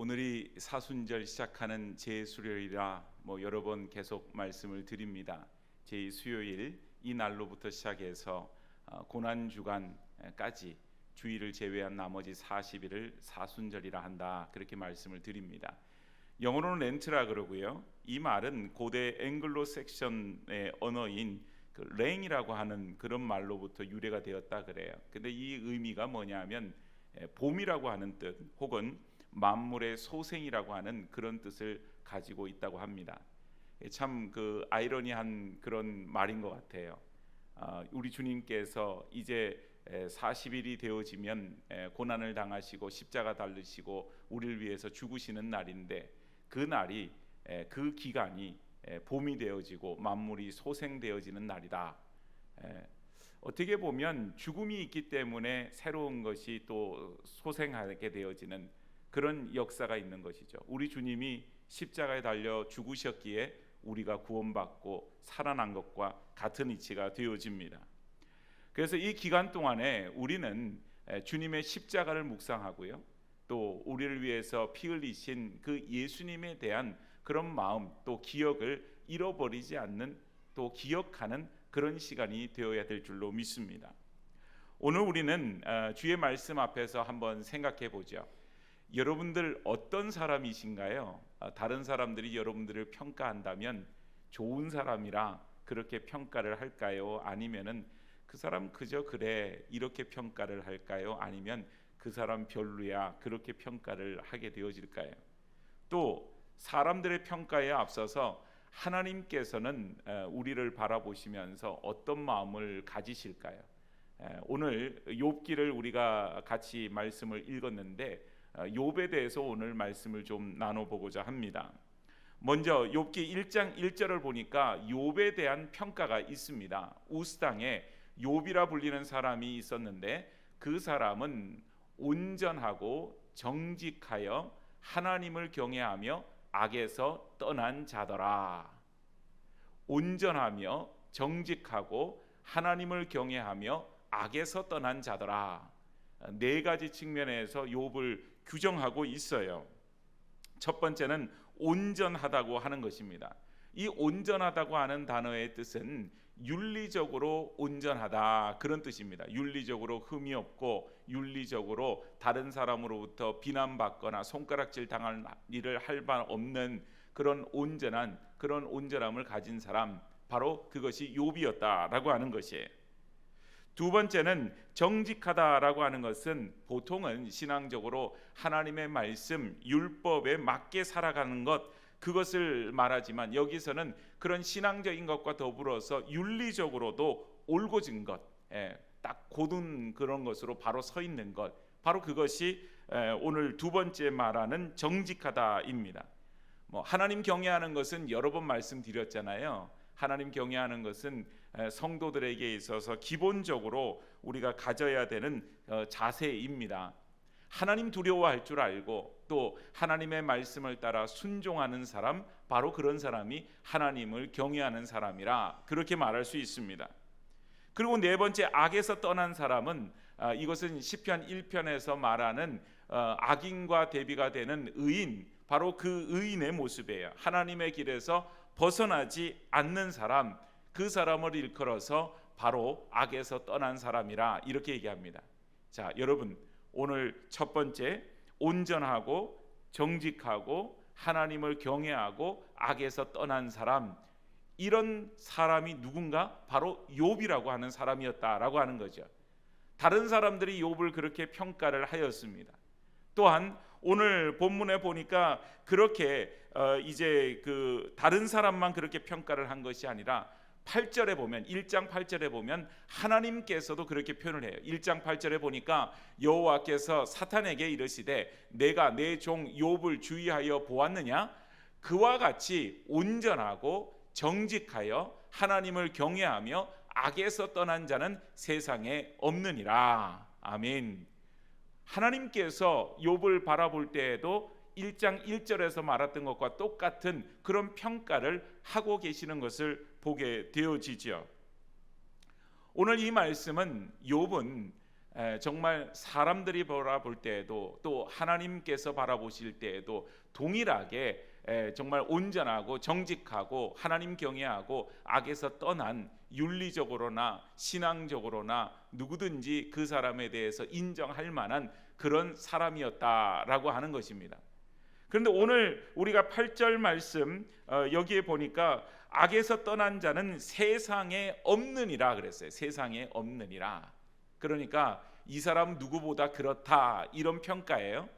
오늘이 사순절 시작하는 제 수요일이라 뭐 여러 번 계속 말씀을 드립니다. 제 수요일 이 날로부터 시작해서 어, 고난 주간까지 주일을 제외한 나머지 40일을 사순절이라 한다 그렇게 말씀을 드립니다. 영어로는 렌트라 그러고요. 이 말은 고대 앵글로 섹션의 언어인 그 랭이라고 하는 그런 말로부터 유래가 되었다 그래요. 근데 이 의미가 뭐냐면 에, 봄이라고 하는 뜻 혹은 만물의 소생이라고 하는 그런 뜻을 가지고 있다고 합니다. 참 그 아이러니한 그런 말인 것 같아요. 아, 우리 주님께서 이제 40일이 되어지면 에, 고난을 당하시고 십자가 달르시고 우리를 위해서 죽으시는 날인데 그 날이 에, 그 기간이 에, 봄이 되어지고 만물이 소생되어지는 날이다. 에, 어떻게 보면 죽음이 있기 때문에 새로운 것이 또 소생하게 되어지는 그런 역사가 있는 것이죠. 우리 주님이 십자가에 달려 죽으셨기에 우리가 구원받고 살아난 것과 같은 이치가 되어집니다. 그래서 이 기간 동안에 우리는 주님의 십자가를 묵상하고요. 또 우리를 위해서 피 흘리신 그 예수님에 대한 그런 마음 또 기억을 잃어버리지 않는 또 기억하는 그런 시간이 되어야 될 줄로 믿습니다. 오늘 우리는 어, 주의 말씀 앞에서 한번 생각해 보죠. 여러분들 어떤 사람이신가요? 아, 다른 사람들이 여러분들을 평가한다면 좋은 사람이라 그렇게 평가를 할까요? 아니면은 그 사람 그저 그래 이렇게 평가를 할까요? 아니면 그 사람 별로야 그렇게 평가를 하게 되어질까요? 또 사람들의 평가에 앞서서 하나님께서는 우리를 바라보시면서 어떤 마음을 가지실까요? 오늘 욥기를 우리가 같이 말씀을 읽었는데 어, 욥에 대해서 오늘 말씀을 좀 나눠보고자 합니다. 먼저 욥기 1장 1절을 보니까 욥에 대한 평가가 있습니다. 우스 땅에 욥이라 불리는 사람이 있었는데 그 사람은 온전하고 정직하여 하나님을 경외하며 악에서 떠난 자더라. 온전하며 정직하고 하나님을 경외하며 악에서 떠난 자더라. 네 가지 측면에서 욥을 규정하고 있어요. 첫 번째는 온전하다고 하는 것입니다. 이 온전하다고 하는 단어의 뜻은 윤리적으로 온전하다 그런 뜻입니다. 윤리적으로 흠이 없고 윤리적으로 다른 사람으로부터 비난받거나 손가락질 당할 일을 할 바 없는 그런 온전한 그런 온전함을 가진 사람 바로 그것이 욥이었다라고 하는 것이에요. 두 번째는 정직하다라고 하는 것은 보통은 신앙적으로 하나님의 말씀 율법에 맞게 살아가는 것 그것을 말하지만 여기서는 그런 신앙적인 것과 더불어서 윤리적으로도 올곧은 것, 예, 딱 고든 그런 것으로 바로 서 있는 것, 바로 그것이 예, 오늘 두 번째 말하는 정직하다입니다. 뭐 하나님 경외하는 것은 여러 번 말씀드렸잖아요. 하나님 경외하는 것은 성도들에게 있어서 기본적으로 우리가 가져야 되는 어, 자세입니다. 하나님 두려워할 줄 알고 또 하나님의 말씀을 따라 순종하는 사람 바로 그런 사람이 하나님을 경외하는 사람이라 그렇게 말할 수 있습니다. 그리고 네 번째 악에서 떠난 사람은 아, 이것은 시편 1편에서 말하는 어, 악인과 대비가 되는 의인 바로 그 의인의 모습이에요. 하나님의 길에서 벗어나지 않는 사람, 그 사람을 일컬어서 바로 악에서 떠난 사람이라 이렇게 얘기합니다. 자, 여러분 오늘 첫 번째 온전하고 정직하고 하나님을 경외하고 악에서 떠난 사람 이런 사람이 누군가 바로 욥이라고 하는 사람이었다라고 하는 거죠. 다른 사람들이 욥을 그렇게 평가를 하였습니다. 또한 오늘 본문에 보니까 그렇게 어 이제 그 다른 사람만 그렇게 평가를 한 것이 아니라 8절에 보면 1장 8절에 보면 하나님께서도 그렇게 표현을 해요. 1장 8절에 보니까 여호와께서 사탄에게 이르시되 내가 내 종 욥을 주의하여 보았느냐 그와 같이 온전하고 정직하여 하나님을 경외하며 악에서 떠난 자는 세상에 없느니라. 아멘. 하나님께서 욥을 바라볼 때에도 1장 1절에서 말했던 것과 똑같은 그런 평가를 하고 계시는 것을 보게 되어지죠. 오늘 이 말씀은 욥은 에, 정말 사람들이 바라볼 때에도 또 하나님께서 바라보실 때에도 동일하게 에, 정말 온전하고 정직하고 하나님 경외하고 악에서 떠난 윤리적으로나 신앙적으로나 누구든지 그 사람에 대해서 인정할 만한 그런 사람이었다라고 하는 것입니다. 그런데 오늘 우리가 8절 말씀 어, 여기에 보니까 악에서 떠난 자는 세상에 없느니라 그랬어요. 세상에 없느니라. 그러니까 이 사람 누구보다 그렇다 이런 평가예요.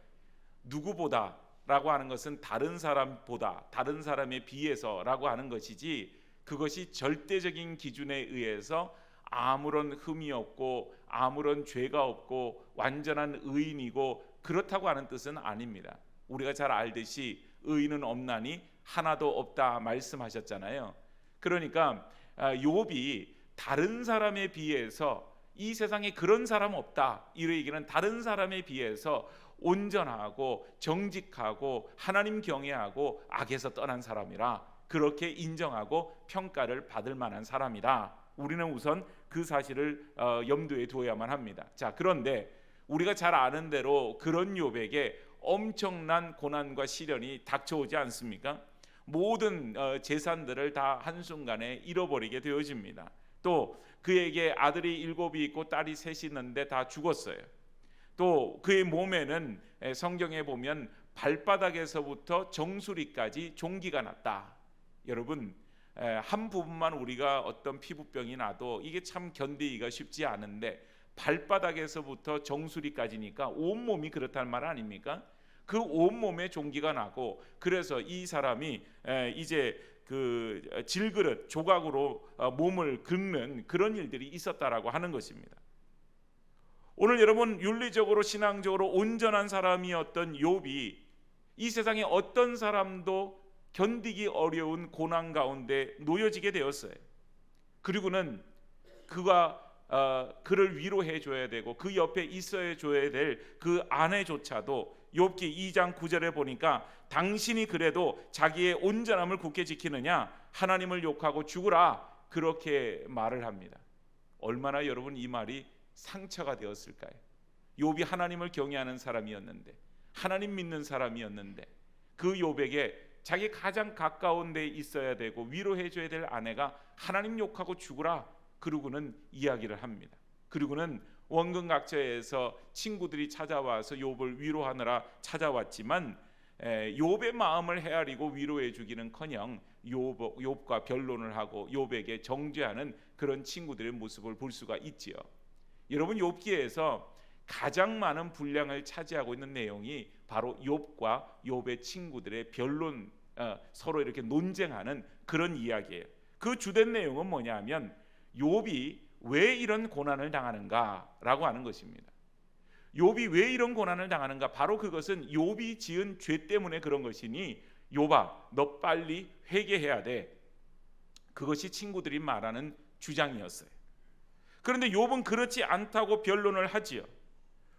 누구보다라고 하는 것은 다른 사람보다 다른 사람에 비해서라고 하는 것이지 그것이 절대적인 기준에 의해서 아무런 흠이 없고 아무런 죄가 없고 완전한 의인이고 그렇다고 하는 뜻은 아닙니다. 우리가 잘 알듯이 의인은 없나니 하나도 없다 말씀하셨잖아요. 그러니까 아, 욥이 다른 사람에 비해서 이 세상에 그런 사람 없다. 이 얘기는 다른 사람에 비해서 온전하고 정직하고 하나님 경외하고 악에서 떠난 사람이라 그렇게 인정하고 평가를 받을 만한 사람이다. 우리는 우선 그 사실을 어, 염두에 두어야만 합니다. 자, 그런데 우리가 잘 아는 대로 그런 욥에게 엄청난 고난과 시련이 닥쳐오지 않습니까? 모든 어, 재산들을 다 한순간에 잃어버리게 되어집니다. 또 그에게 아들이 일곱이 있고 딸이 셋이 있는데 다 죽었어요. 또 그의 몸에는 에, 성경에 보면 발바닥에서부터 정수리까지 종기가 났다. 여러분 에, 한 부분만 우리가 어떤 피부병이 나도 이게 참 견디기가 쉽지 않은데 발바닥에서부터 정수리까지니까 온 몸이 그렇다는 말 아닙니까? 그 온 몸에 종기가 나고 그래서 이 사람이 에, 이제 그 질그릇 조각으로 어, 몸을 긁는 그런 일들이 있었다라고 하는 것입니다. 오늘 여러분 윤리적으로 신앙적으로 온전한 사람이었던 욥이 이 세상에 어떤 사람도 견디기 어려운 고난 가운데 놓여지게 되었어요. 그리고는 그가 어, 그를 위로해 줘야 되고 그 옆에 있어야 줘야 될 그 아내조차도 욥기 2장 9절에 보니까 당신이 그래도 자기의 온전함을 굳게 지키느냐 하나님을 욕하고 죽으라 그렇게 말을 합니다. 얼마나 여러분 이 말이 상처가 되었을까요? 욥이 하나님을 경외하는 사람이었는데 하나님 믿는 사람이었는데 그 욥에게 자기 가장 가까운 데 있어야 되고 위로해 줘야 될 아내가 하나님 욕하고 죽으라 그러고는 이야기를 합니다. 그리고는 원근 각처에서 친구들이 찾아와서 욥을 위로하느라 찾아왔지만 에, 욥의 마음을 헤아리고 위로해 주기는커녕 욥, 욥과 변론을 하고 욥에게 정죄하는 그런 친구들의 모습을 볼 수가 있지요. 여러분 욥기에서 가장 많은 분량을 차지하고 있는 내용이 바로 욥과 욥의 친구들의 변론 어, 서로 이렇게 논쟁하는 그런 이야기예요. 그 주된 내용은 뭐냐면 욥이 왜 이런 고난을 당하는가라고 하는 것입니다. 욥이 왜 이런 고난을 당하는가? 바로 그것은 욥이 지은 죄 때문에 그런 것이니 욥아, 너 빨리 회개해야 돼. 그것이 친구들이 말하는 주장이었어요. 그런데 욥은 그렇지 않다고 변론을 하지요.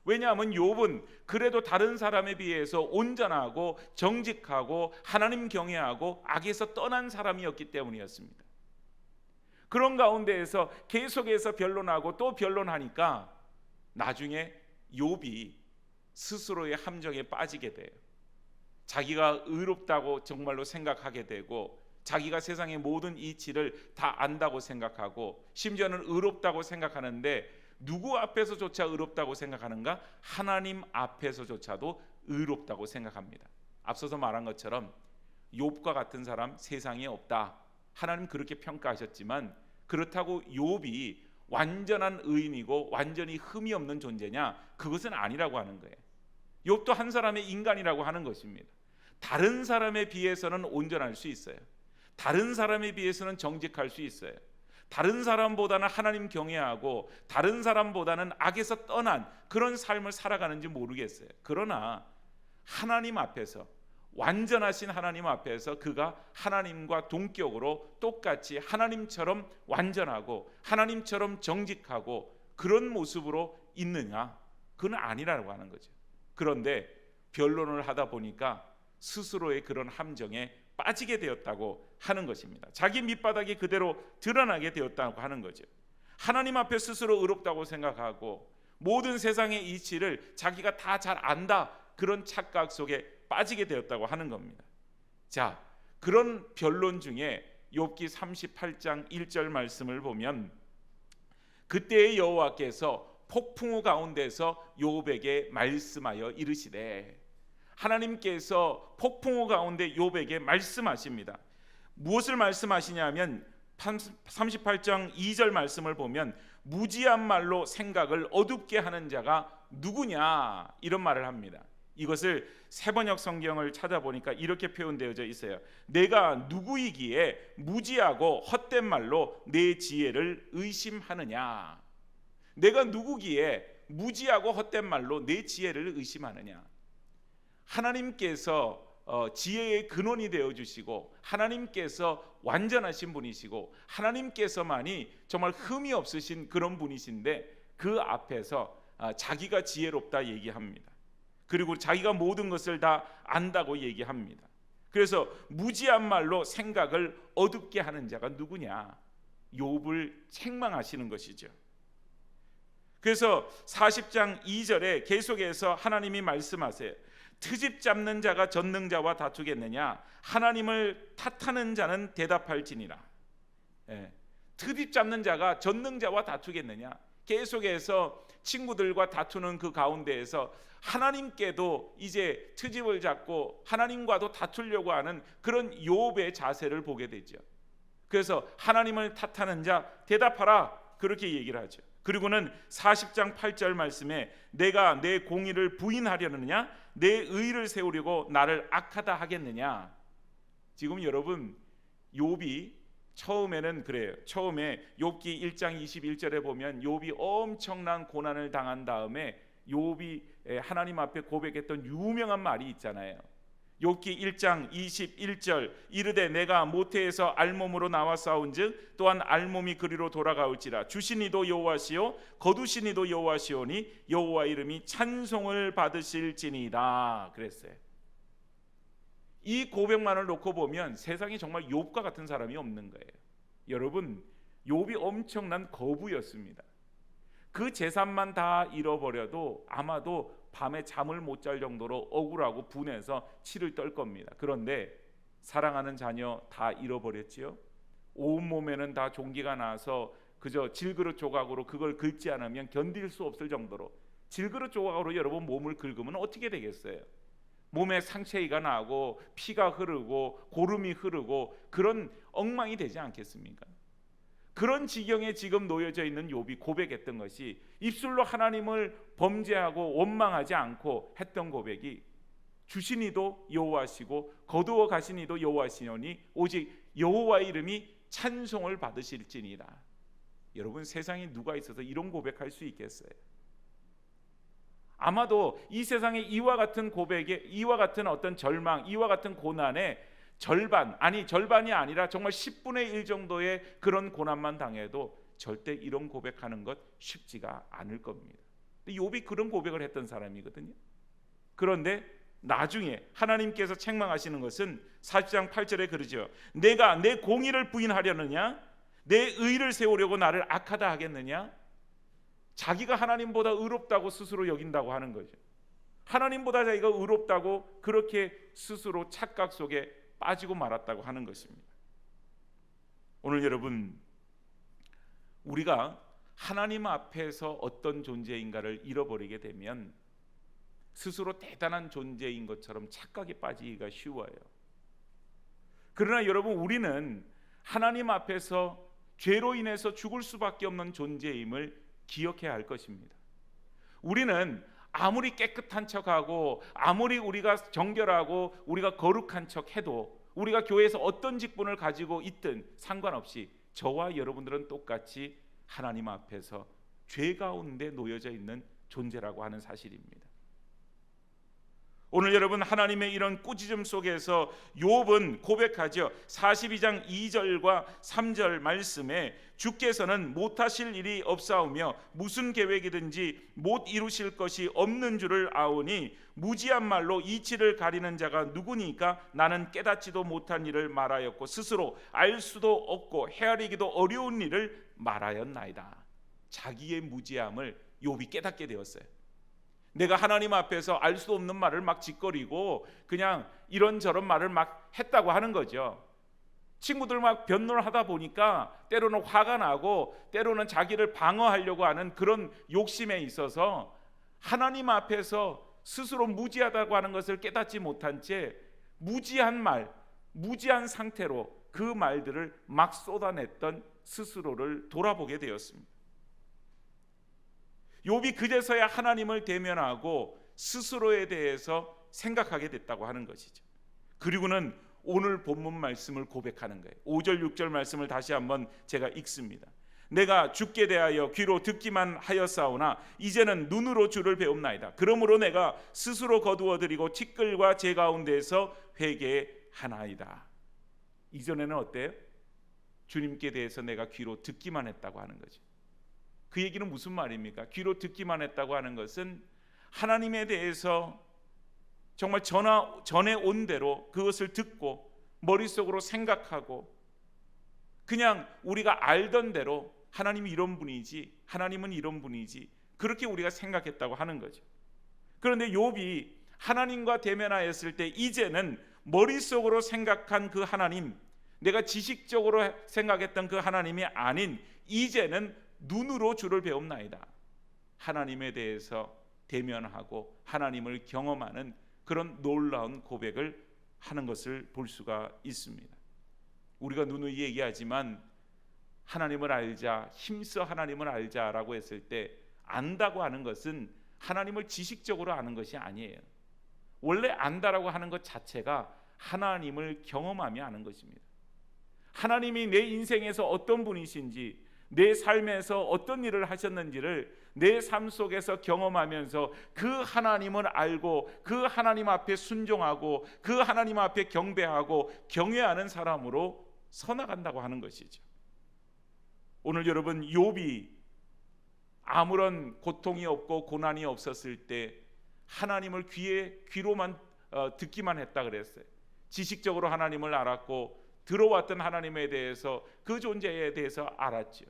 왜냐하면 욥은 그래도 다른 사람에 비해서 온전하고 정직하고 하나님 경외하고 악에서 떠난 사람이었기 때문이었습니다. 그런 가운데에서 계속해서 변론하고 또 변론하니까 나중에 욥이 스스로의 함정에 빠지게 돼요. 자기가 의롭다고 정말로 생각하게 되고 자기가 세상의 모든 이치를 다 안다고 생각하고 심지어는 의롭다고 생각하는데 누구 앞에서조차 의롭다고 생각하는가? 하나님 앞에서조차도 의롭다고 생각합니다. 앞서서 말한 것처럼 욥과 같은 사람 세상에 없다. 하나님 그렇게 평가하셨지만 그렇다고 욥이 완전한 의인이고 완전히 흠이 없는 존재냐? 그것은 아니라고 하는 거예요. 욥도 한 사람의 인간이라고 하는 것입니다. 다른 사람에 비해서는 온전할 수 있어요. 다른 사람에 비해서는 정직할 수 있어요. 다른 사람보다는 하나님 경외하고 다른 사람보다는 악에서 떠난 그런 삶을 살아가는지 모르겠어요. 그러나 하나님 앞에서 완전하신 하나님 앞에서 그가 하나님과 동격으로 똑같이 하나님처럼 완전하고 하나님처럼 정직하고 그런 모습으로 있느냐? 그건 아니라고 하는 거죠. 그런데 변론을 하다 보니까 스스로의 그런 함정에 빠지게 되었다고 하는 것입니다. 자기 밑바닥이 그대로 드러나게 되었다고 하는 거죠. 하나님 앞에 스스로 의롭다고 생각하고 모든 세상의 이치를 자기가 다 잘 안다 그런 착각 속에 빠지게 되었다고 하는 겁니다. 자, 그런 변론 중에 욥기 38장 1절 말씀을 보면 그때의 여호와께서 폭풍우 가운데서 욥에게 말씀하여 이르시되 하나님께서 폭풍우 가운데 욥에게 말씀하십니다. 무엇을 말씀하시냐면 38장 2절 말씀을 보면 무지한 말로 생각을 어둡게 하는 자가 누구냐 이런 말을 합니다. 이것을 세번역 성경을 찾아보니까 이렇게 표현되어져 있어요. 내가 누구이기에 무지하고 헛된 말로 내 지혜를 의심하느냐? 내가 누구기에 무지하고 헛된 말로 내 지혜를 의심하느냐? 하나님께서 어, 지혜의 근원이 되어 주시고 하나님께서 완전하신 분이시고 하나님께서만이 정말 흠이 없으신 그런 분이신데 그 앞에서 아, 자기가 지혜롭다 얘기합니다. 그리고 자기가 모든 것을 다 안다고 얘기합니다. 그래서 무지한 말로 생각을 어둡게 하는 자가 누구냐? 욥을 책망하시는 것이죠. 그래서 40장 2절에 계속해서 하나님이 말씀하세요. 트집 잡는 자가 전능자와 다투겠느냐? 하나님을 탓하는 자는 대답할지니라. 예. 트집 잡는 자가 전능자와 다투겠느냐? 계속해서 친구들과 다투는 그 가운데에서 하나님께도 이제 트집을 잡고 하나님과도 다투려고 하는 그런 욥의 자세를 보게 되죠. 그래서 하나님을 탓하는 자 대답하라 그렇게 얘기를 하죠. 그리고는 40장 8절 말씀에 내가 내 공의를 부인하려느냐 내 의를 세우려고 나를 악하다 하겠느냐 지금 여러분 욥이 처음에는 그래요. 처음에 욥기 1장 21절에 보면 욥이 엄청난 고난을 당한 다음에 욥이 하나님 앞에 고백했던 유명한 말이 있잖아요. 욥기 1장 21절 이르되 내가 모태에서 알몸으로 나와 싸운즉 또한 알몸이 그리로 돌아가올지라 주신 이도 여호와시요 거두신 이도 여호와시오니 여호와 이름이 찬송을 받으실지니이다 그랬어요. 이 고백만을 놓고 보면 세상에 정말 욥과 같은 사람이 없는 거예요. 여러분 욥이 엄청난 거부였습니다. 그 재산만 다 잃어버려도 아마도 밤에 잠을 못 잘 정도로 억울하고 분해서 치를 떨 겁니다. 그런데 사랑하는 자녀 다 잃어버렸지요. 온 몸에는 다 종기가 나서 그저 질그릇 조각으로 그걸 긁지 않으면 견딜 수 없을 정도로 질그릇 조각으로 여러분 몸을 긁으면 어떻게 되겠어요? 몸에 상처가 나고 피가 흐르고 고름이 흐르고 그런 엉망이 되지 않겠습니까? 그런 지경에 지금 놓여져 있는 욥이 고백했던 것이 입술로 하나님을 범죄하고 원망하지 않고 했던 고백이 주신 이도 여호와시고 거두어 가시니도 여호와시니 오직 여호와 이름이 찬송을 받으실지니라. 여러분 세상에 누가 있어서 이런 고백할 수 있겠어요? 아마도 이 세상에 이와 같은 고백에 이와 같은 어떤 절망, 이와 같은 고난에 절반 아니 절반이 아니라 정말 10분의 1 정도의 그런 고난만 당해도 절대 이런 고백하는 것 쉽지가 않을 겁니다. 욥이 그런 고백을 했던 사람이거든요. 그런데 나중에 하나님께서 책망하시는 것은 40장 8절에 그러죠. 내가 내 공의를 부인하려느냐? 내 의를 세우려고 나를 악하다 하겠느냐? 자기가 하나님보다 의롭다고 스스로 여긴다고 하는 거죠. 하나님보다 자기가 의롭다고 그렇게 스스로 착각 속에 빠지고 말았다고 하는 것입니다. 오늘 여러분 우리가 하나님 앞에서 어떤 존재인가를 잃어버리게 되면 스스로 대단한 존재인 것처럼 착각에 빠지기가 쉬워요. 그러나 여러분 우리는 하나님 앞에서 죄로 인해서 죽을 수밖에 없는 존재임을 기억해야 할 것입니다. 우리는 아무리 깨끗한 척하고 아무리 우리가 정결하고 우리가 거룩한 척해도 우리가 교회에서 어떤 직분을 가지고 있든 상관없이 저와 여러분들은 똑같이 하나님 앞에서 죄 가운데 놓여져 있는 존재라고 하는 사실입니다. 오늘 여러분 하나님의 이런 꾸짖음 속에서 욥은 고백하죠. 42장 2절과 3절 말씀에 주께서는 못하실 일이 없사오며 무슨 계획이든지 못 이루실 것이 없는 줄을 아오니 무지한 말로 이치를 가리는 자가 누구니까 나는 깨닫지도 못한 일을 말하였고 스스로 알 수도 없고 헤아리기도 어려운 일을 말하였나이다. 자기의 무지함을 욥이 깨닫게 되었어요. 내가 하나님 앞에서 알 수 없는 말을 막 짓거리고 그냥 이런저런 말을 막 했다고 하는 거죠. 친구들 막 변론을 하다 보니까 때로는 화가 나고 때로는 자기를 방어하려고 하는 그런 욕심에 있어서 하나님 앞에서 스스로 무지하다고 하는 것을 깨닫지 못한 채 무지한 말, 무지한 상태로 그 말들을 막 쏟아냈던 스스로를 돌아보게 되었습니다. 욥이 그제서야 하나님을 대면하고 스스로에 대해서 생각하게 됐다고 하는 것이죠. 그리고는 오늘 본문 말씀을 고백하는 거예요. 5절 6절 말씀을 다시 한번 제가 읽습니다. 내가 죽게 대하여 귀로 듣기만 하였사오나 이제는 눈으로 주를 배움나이다. 그러므로 내가 스스로 거두어 드리고 티끌과 제 가운데서 회개하나이다. 이전에는 어때요? 주님께 대해서 내가 귀로 듣기만 했다고 하는 거죠. 그 얘기는 무슨 말입니까? 귀로 듣기만 했다고 하는 것은 하나님에 대해서 정말 전하, 전에 온 대로 그것을 듣고 머릿속으로 생각하고 그냥 우리가 알던 대로 하나님이 이런 분이지 하나님은 이런 분이지 그렇게 우리가 생각했다고 하는 거죠. 그런데 욥이 하나님과 대면하였을 때 이제는 머릿속으로 생각한 그 하나님 내가 지식적으로 생각했던 그 하나님이 아닌 이제는 눈으로 주를 배움나이다. 하나님에 대해서 대면하고 하나님을 경험하는 그런 놀라운 고백을 하는 것을 볼 수가 있습니다. 우리가 누누이 얘기하지만 하나님을 알자, 힘써 하나님을 알자라고 했을 때 안다고 하는 것은 하나님을 지식적으로 아는 것이 아니에요. 원래 안다라고 하는 것 자체가 하나님을 경험하며 아는 것입니다. 하나님이 내 인생에서 어떤 분이신지, 내 삶에서 어떤 일을 하셨는지를 내 삶 속에서 경험하면서 그 하나님을 알고 그 하나님 앞에 순종하고 그 하나님 앞에 경배하고 경외하는 사람으로 서나간다고 하는 것이죠. 오늘 여러분 욥이 아무런 고통이 없고 고난이 없었을 때 하나님을 귀에 귀로만 어, 듣기만 했다 그랬어요. 지식적으로 하나님을 알았고 들어왔던 하나님에 대해서 그 존재에 대해서 알았죠.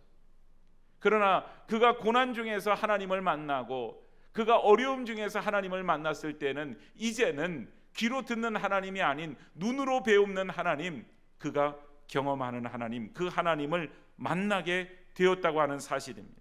그러나 그가 고난 중에서 하나님을 만나고 그가 어려움 중에서 하나님을 만났을 때는 이제는 귀로 듣는 하나님이 아닌 눈으로 배우는 하나님, 그가 경험하는 하나님, 그 하나님을 만나게 되었다고 하는 사실입니다.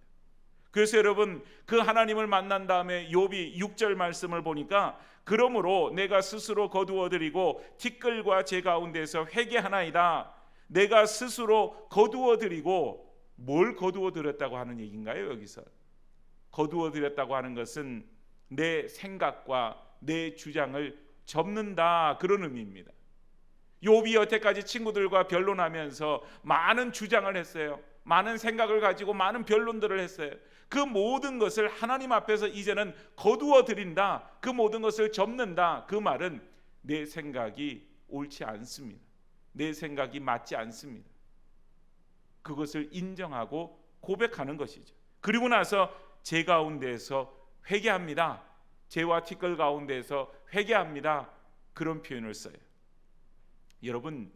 그래서 여러분 그 하나님을 만난 다음에 욥이 6절 말씀을 보니까 그러므로 내가 스스로 거두어 드리고 티끌과 제 가운데서 회개하나이다. 내가 스스로 거두어 드리고 뭘 거두어 드렸다고 하는 얘기인가요? 여기서 거두어 드렸다고 하는 것은 내 생각과 내 주장을 접는다 그런 의미입니다. 욥이 여태까지 친구들과 변론하면서 많은 주장을 했어요. 많은 생각을 가지고 많은 변론들을 했어요. 그 모든 것을 하나님 앞에서 이제는 거두어 드린다. 그 모든 것을 접는다. 그 말은 내 생각이 옳지 않습니다. 내 생각이 맞지 않습니다. 그것을 인정하고 고백하는 것이죠. 그리고 나서 제 가운데에서 회개합니다. 죄와 티끌 가운데에서 회개합니다. 그런 표현을 써요. 여러분,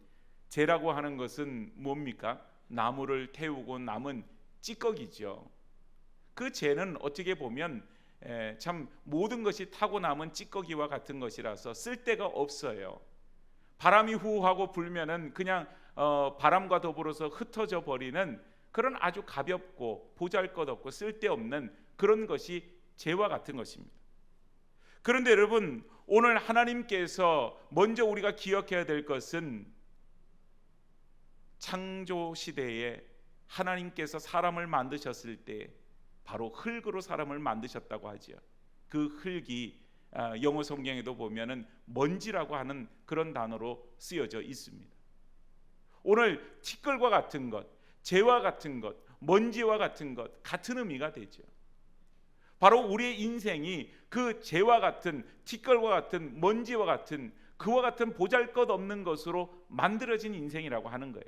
죄라고 하는 것은 뭡니까? 나무를 태우고 남은 찌꺼기죠. 그 죄는 어떻게 보면 참 모든 것이 타고 남은 찌꺼기와 같은 것이라서 쓸 데가 없어요. 바람이 후하고 불면은 그냥 어, 바람과 더불어서 흩어져 버리는 그런 아주 가볍고 보잘것없고 쓸데없는 그런 것이 죄와 같은 것입니다. 그런데 여러분 오늘 하나님께서 먼저 우리가 기억해야 될 것은 창조 시대에 하나님께서 사람을 만드셨을 때 바로 흙으로 사람을 만드셨다고 하죠. 그 흙이 아, 영어 성경에도 보면은 먼지라고 하는 그런 단어로 쓰여져 있습니다. 오늘 티끌과 같은 것, 재와 같은 것, 먼지와 같은 것 같은 의미가 되죠. 바로 우리의 인생이 그 재와 같은 티끌과 같은 먼지와 같은 그와 같은 보잘것없는 것으로 만들어진 인생이라고 하는 거예요.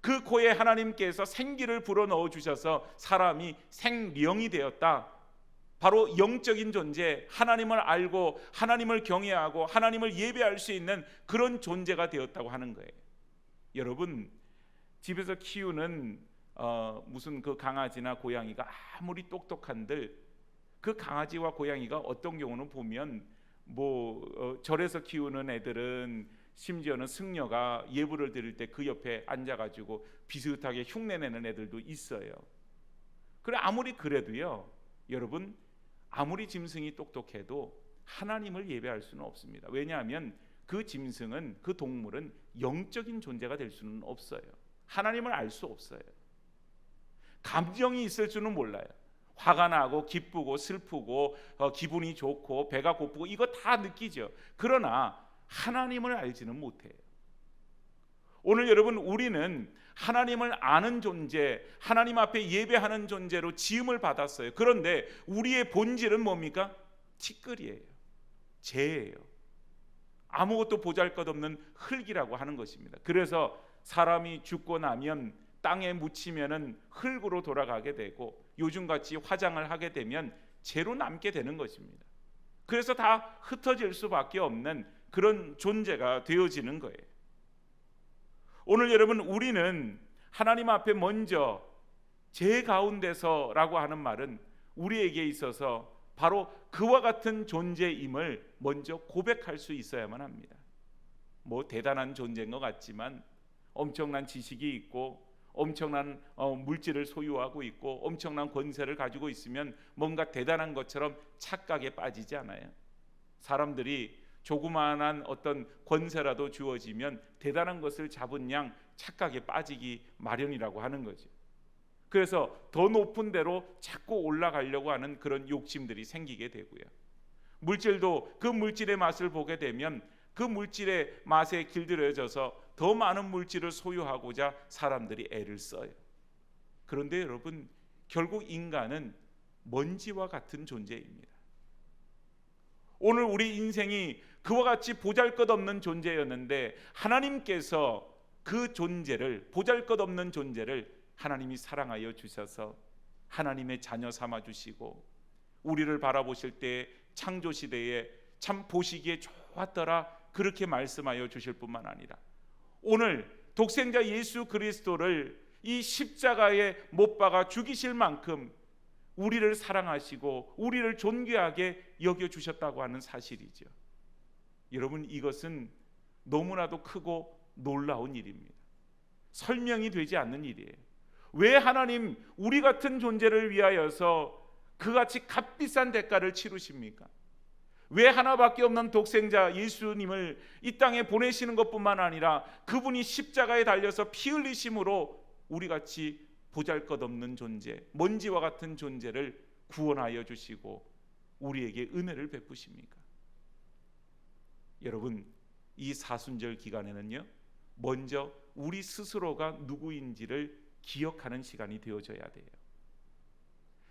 그 코에 하나님께서 생기를 불어 넣어 주셔서 사람이 생명이 되었다. 바로 영적인 존재, 하나님을 알고 하나님을 경외하고 하나님을 예배할 수 있는 그런 존재가 되었다고 하는 거예요. 여러분 집에서 키우는 어, 무슨 그 강아지나 고양이가 아무리 똑똑한들 그 강아지와 고양이가 어떤 경우는 보면 뭐 어, 절에서 키우는 애들은 심지어는 승려가 예불을 드릴 때 그 옆에 앉아가지고 비슷하게 흉내내는 애들도 있어요. 그래 아무리 그래도요, 여러분 아무리 짐승이 똑똑해도 하나님을 예배할 수는 없습니다. 왜냐하면 그 짐승은 그 동물은 영적인 존재가 될 수는 없어요. 하나님을 알 수 없어요. 감정이 있을 줄은 몰라요. 화가 나고 기쁘고 슬프고 어, 기분이 좋고 배가 고프고 이거 다 느끼죠. 그러나 하나님을 알지는 못해요. 오늘 여러분 우리는 하나님을 아는 존재, 하나님 앞에 예배하는 존재로 지음을 받았어요. 그런데 우리의 본질은 뭡니까? 티끌이에요. 죄예요. 아무것도 보잘것없는 흙이라고 하는 것입니다. 그래서 사람이 죽고 나면 땅에 묻히면은 흙으로 돌아가게 되고 요즘같이 화장을 하게 되면 죄로 남게 되는 것입니다. 그래서 다 흩어질 수밖에 없는 그런 존재가 되어지는 거예요. 오늘 여러분 우리는 하나님 앞에 먼저 제 가운데서라고 하는 말은 우리에게 있어서 바로 그와 같은 존재임을 먼저 고백할 수 있어야만 합니다. 뭐 대단한 존재인 것 같지만 엄청난 지식이 있고 엄청난 어, 물질을 소유하고 있고 엄청난 권세를 가지고 있으면 뭔가 대단한 것처럼 착각에 빠지지 않아요. 사람들이 조그마한 어떤 권세라도 주어지면 대단한 것을 잡은 양 착각에 빠지기 마련이라고 하는 거죠. 그래서 더 높은 데로 자꾸 올라가려고 하는 그런 욕심들이 생기게 되고요. 물질도 그 물질의 맛을 보게 되면 그 물질의 맛에 길들여져서 더 많은 물질을 소유하고자 사람들이 애를 써요. 그런데 여러분 결국 인간은 먼지와 같은 존재입니다. 오늘 우리 인생이 그와 같이 보잘 것 없는 존재였는데 하나님께서 그 존재를 보잘 것 없는 존재를 하나님이 사랑하여 주셔서 하나님의 자녀 삼아 주시고 우리를 바라보실 때 창조 시대에 참 보시기에 좋았더라 그렇게 말씀하여 주실 뿐만 아니라 오늘 독생자 예수 그리스도를 이 십자가에 못 박아 죽이실 만큼 우리를 사랑하시고 우리를 존귀하게 여겨 주셨다고 하는 사실이죠. 여러분 이것은 너무나도 크고 놀라운 일입니다. 설명이 되지 않는 일이에요. 왜 하나님 우리 같은 존재를 위하여서 그같이 값비싼 대가를 치르십니까? 왜 하나밖에 없는 독생자 예수님을 이 땅에 보내시는 것뿐만 아니라 그분이 십자가에 달려서 피 흘리심으로 우리 같이 보잘것없는 존재, 먼지와 같은 존재를 구원하여 주시고 우리에게 은혜를 베푸십니까? 여러분 이 사순절 기간에는요 먼저 우리 스스로가 누구인지를 기억하는 시간이 되어져야 돼요.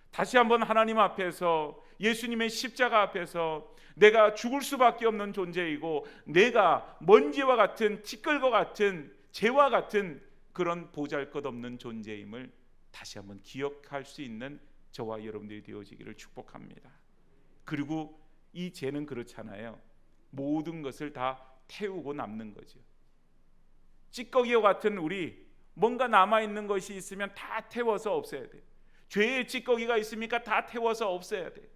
다시 한번 하나님 앞에서 예수님의 십자가 앞에서 내가 죽을 수밖에 없는 존재이고 내가 먼지와 같은 티끌과 같은 죄와 같은 그런 보잘것없는 존재임을 다시 한번 기억할 수 있는 저와 여러분들이 되어지기를 축복합니다. 그리고 이 죄는 그렇잖아요. 모든 것을 다 태우고 남는 거죠. 찌꺼기와 같은 우리 뭔가 남아 있는 것이 있으면 다 태워서 없애야 돼요. 죄의 찌꺼기가 있으니까 다 태워서 없애야 돼요.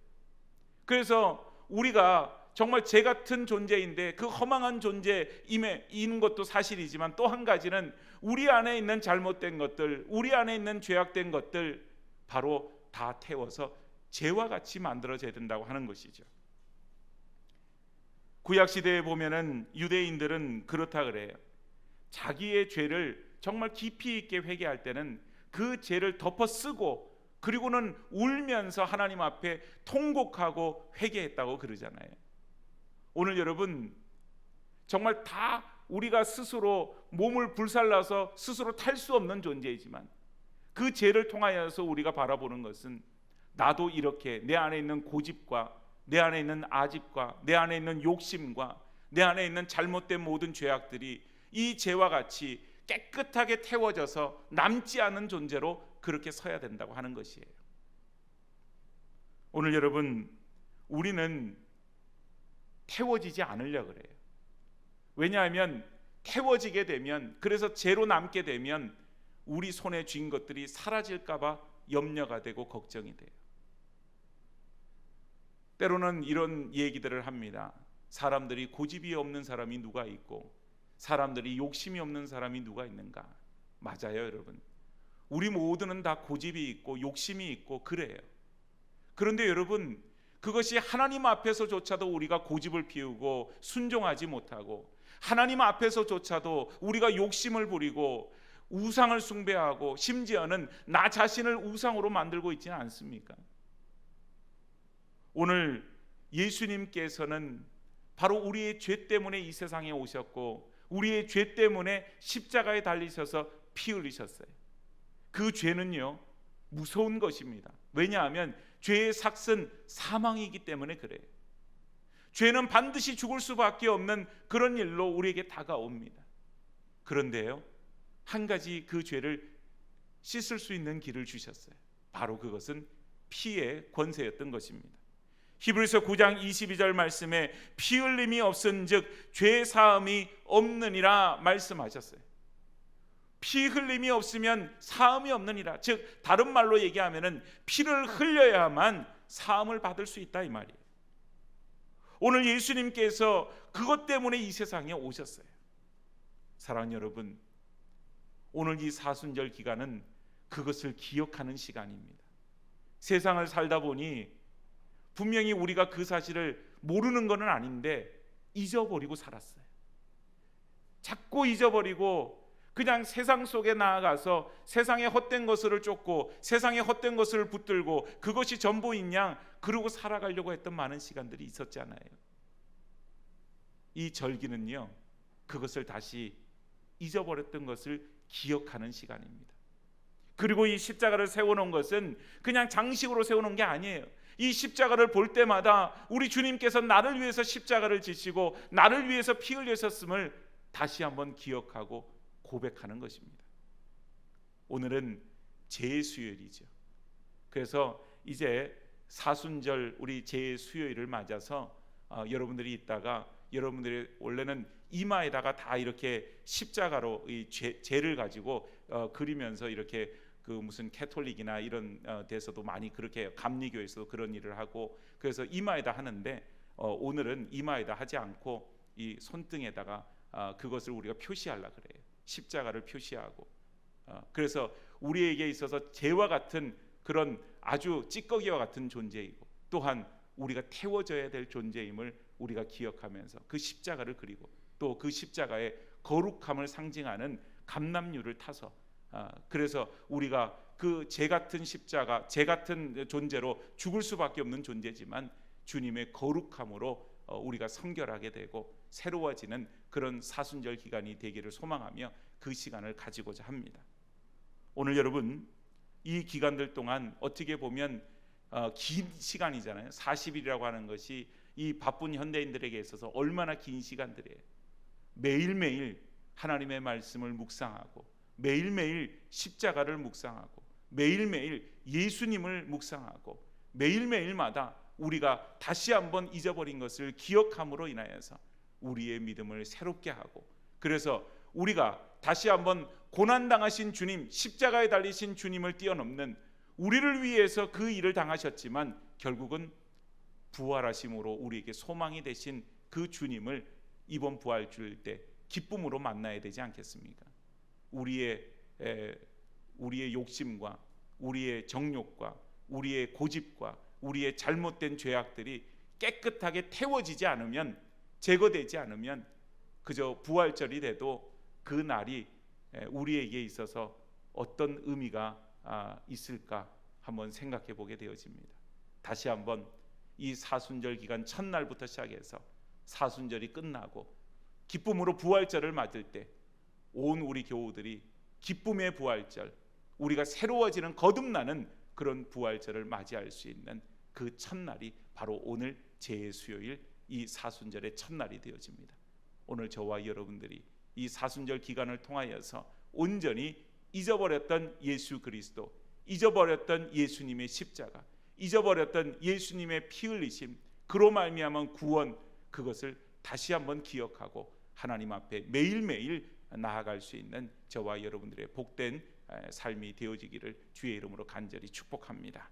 그래서 우리가 정말 죄 같은 존재인데 그 허망한 존재임에 있는 것도 사실이지만 또 한 가지는 우리 안에 있는 잘못된 것들, 우리 안에 있는 죄악된 것들 바로 다 태워서 죄와 같이 만들어져야 된다고 하는 것이죠. 구약 시대에 보면은 유대인들은 그렇다 그래요. 자기의 죄를 정말 깊이 있게 회개할 때는 그 죄를 덮어 쓰고 그리고는 울면서 하나님 앞에 통곡하고 회개했다고 그러잖아요. 오늘 여러분 정말 다 우리가 스스로 몸을 불살라서 스스로 탈 수 없는 존재이지만 그 죄를 통하여서 우리가 바라보는 것은 나도 이렇게 내 안에 있는 고집과 내 안에 있는 아집과 내 안에 있는 욕심과 내 안에 있는 잘못된 모든 죄악들이 이 죄와 같이 깨끗하게 태워져서 남지 않은 존재로 그렇게 서야 된다고 하는 것이에요. 오늘 여러분 우리는 태워지지 않으려 그래요. 왜냐하면 태워지게 되면 그래서 죄로 남게 되면 우리 손에 쥔 것들이 사라질까봐 염려가 되고 걱정이 돼요. 때로는 이런 얘기들을 합니다. 사람들이 고집이 없는 사람이 누가 있고 사람들이 욕심이 없는 사람이 누가 있는가? 맞아요, 여러분. 우리 모두는 다 고집이 있고 욕심이 있고 그래요. 그런데 여러분, 그것이 하나님 앞에서조차도 우리가 고집을 피우고 순종하지 못하고 하나님 앞에서조차도 우리가 욕심을 부리고 우상을 숭배하고 심지어는 나 자신을 우상으로 만들고 있지는 않습니까? 오늘 예수님께서는 바로 우리의 죄 때문에 이 세상에 오셨고 우리의 죄 때문에 십자가에 달리셔서 피 흘리셨어요. 그 죄는요 무서운 것입니다. 왜냐하면 죄의 삭은 사망이기 때문에 그래요. 죄는 반드시 죽을 수밖에 없는 그런 일로 우리에게 다가옵니다. 그런데요 한 가지 그 죄를 씻을 수 있는 길을 주셨어요. 바로 그것은 피의 권세였던 것입니다. 히브리서 9장 22절 말씀에 피 흘림이 없은즉 죄 사함이 없느니라 말씀하셨어요. 피 흘림이 없으면 사함이 없느니라. 즉 다른 말로 얘기하면은 피를 흘려야만 사함을 받을 수 있다 이 말이에요. 오늘 예수님께서 그것 때문에 이 세상에 오셨어요. 사랑 여러분, 오늘 이 사순절 기간은 그것을 기억하는 시간입니다. 세상을 살다 보니 분명히 우리가 그 사실을 모르는 것은 아닌데 잊어버리고 살았어요. 자꾸 잊어버리고 그냥 세상 속에 나아가서 세상의 헛된 것을 쫓고 세상의 헛된 것을 붙들고 그것이 전부인 양 그러고 살아가려고 했던 많은 시간들이 있었잖아요. 이 절기는요. 그것을 다시 잊어버렸던 것을 기억하는 시간입니다. 그리고 이 십자가를 세워 놓은 것은 그냥 장식으로 세워 놓은 게 아니에요. 이 십자가를 볼 때마다 우리 주님께서 나를 위해서 십자가를 지시고 나를 위해서 피 흘리셨음을 다시 한번 기억하고 고백하는 것입니다. 오늘은 제수요일이죠. 그래서 이제 사순절 우리 제수요일을 맞아서 어, 여러분들이 있다가 여러분들이 원래는 이마에다가 다 이렇게 십자가로 이 죄, 죄를 가지고 어, 그리면서 이렇게 그 무슨 캐톨릭이나 이런 어, 데서도 많이 그렇게 감리교에서도 그런 일을 하고 그래서 이마에다 하는데 어, 오늘은 이마에다 하지 않고 이 손등에다가 어, 그것을 우리가 표시하려 그래요. 십자가를 표시하고 어, 그래서 우리에게 있어서 죄와 같은 그런 아주 찌꺼기와 같은 존재이고 또한 우리가 태워져야 될 존재임을 우리가 기억하면서 그 십자가를 그리고 또 그 십자가의 거룩함을 상징하는 감남류를 타서 아, 그래서 우리가 그 제 같은 십자가, 제 같은 존재로 죽을 수밖에 없는 존재지만 주님의 거룩함으로 어, 우리가 성결하게 되고 새로워지는 그런 사순절 기간이 되기를 소망하며 그 시간을 가지고자 합니다. 오늘 여러분 이 기간들 동안 어떻게 보면 어, 긴 시간이잖아요. 40일이라고 하는 것이 이 바쁜 현대인들에게 있어서 얼마나 긴 시간들이에요. 매일매일 하나님의 말씀을 묵상하고 매일매일 십자가를 묵상하고 매일매일 예수님을 묵상하고 매일매일마다 우리가 다시 한번 잊어버린 것을 기억함으로 인하여서 우리의 믿음을 새롭게 하고 그래서 우리가 다시 한번 고난 당하신 주님 십자가에 달리신 주님을 뛰어넘는 우리를 위해서 그 일을 당하셨지만 결국은 부활하심으로 우리에게 소망이 되신 그 주님을 이번 부활 주일 때 기쁨으로 만나야 되지 않겠습니까? 우리의 에, 우리의 욕심과 우리의 정욕과 우리의 고집과 우리의 잘못된 죄악들이 깨끗하게 태워지지 않으면 제거되지 않으면 그저 부활절이 돼도 그 날이 우리에게 있어서 어떤 의미가 아, 있을까 한번 생각해 보게 되어집니다. 다시 한번 이 사순절 기간 첫날부터 시작해서 사순절이 끝나고 기쁨으로 부활절을 맞을 때 온 우리 교우들이 기쁨의 부활절, 우리가 새로워지는 거듭나는 그런 부활절을 맞이할 수 있는 그 첫날이 바로 오늘 제수요일 이 사순절의 첫날이 되어집니다. 오늘 저와 여러분들이 이 사순절 기간을 통하여서 온전히 잊어버렸던 예수 그리스도, 잊어버렸던 예수님의 십자가, 잊어버렸던 예수님의 피 흘리심, 그로 말미암은 구원 그것을 다시 한번 기억하고 하나님 앞에 매일매일 나아갈 수 있는 저와 여러분들의 복된 삶이 되어지기를 주의 이름으로 간절히 축복합니다.